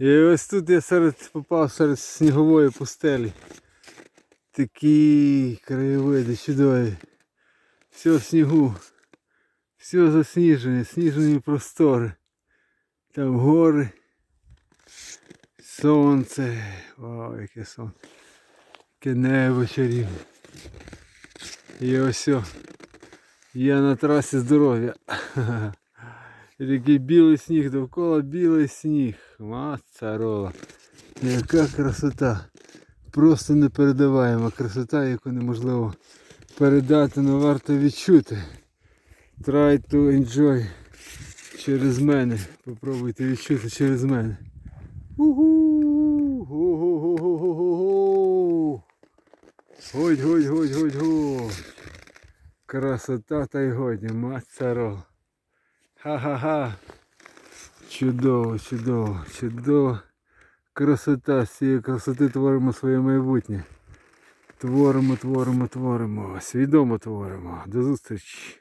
І ось тут я серед попав серед снігової пустелі. Такі краєвиди чудові. Все в снігу. Все засніжене, сніжені простори. Там гори. Сонце. Вау, яке сонце. Яке небо чарівне. І ось я на трасі здоров'я. І такий білий сніг довкола білий сніг. Мацарола. Яка красота. Просто непередаваєма красота, яку неможливо передати, але варто відчути. Try to enjoy через мене. Попробуйте відчути через мене. Уху! Го-го-го-го-го-го! Годь, годь, годь, годь, годь. Красота та й годні, мацаро. Ха-ха-ха. Чудово, чудово, чудово. Красота, з красоти творимо своє майбутнє. Творимо, творимо, творимо. Свідомо творимо. До зустрічі.